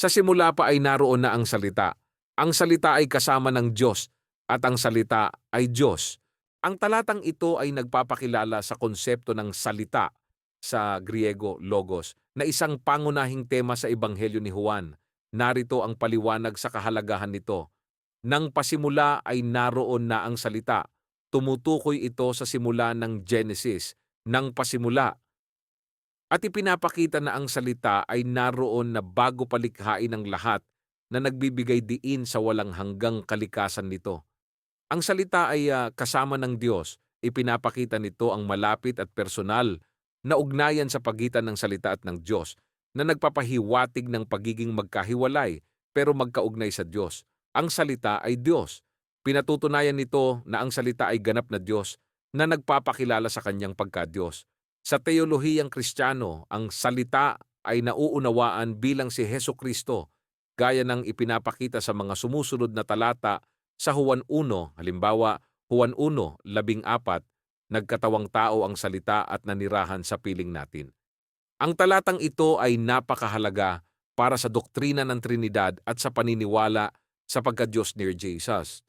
Sa simula pa ay naroon na ang salita. Ang salita ay kasama ng Diyos at ang salita ay Diyos. Ang talatang ito ay nagpapakilala sa konsepto ng salita sa Griego logos na isang pangunahing tema sa Ebanghelyo ni Juan. Narito ang paliwanag sa kahalagahan nito. Nang pasimula ay naroon na ang salita. Tumutukoy ito sa simula ng Genesis, nang pasimula. At ipinapakita na ang salita ay naroon na bago palikhain ng lahat na nagbibigay diin sa walang hanggang kalikasan nito. Ang salita ay ah, kasama ng Diyos. Ipinapakita nito ang malapit at personal na ugnayan sa pagitan ng salita at ng Diyos na nagpapahiwatig ng pagiging magkahiwalay pero magkaugnay sa Diyos. Ang salita ay Diyos. Pinatutunayan nito na ang salita ay ganap na Diyos na nagpapakilala sa kanyang pagka-Diyos. Sa teolohiyang Kristiyano, ang salita ay nauunawaan bilang si Heso Kristo gaya ng ipinapakita sa mga sumusunod na talata sa Juan 1, halimbawa Juan 1, labing apat, nagkatawang tao ang salita at nanirahan sa piling natin. Ang talatang ito ay napakahalaga para sa doktrina ng Trinidad at sa paniniwala sa pagka-Diyos ni Jesus.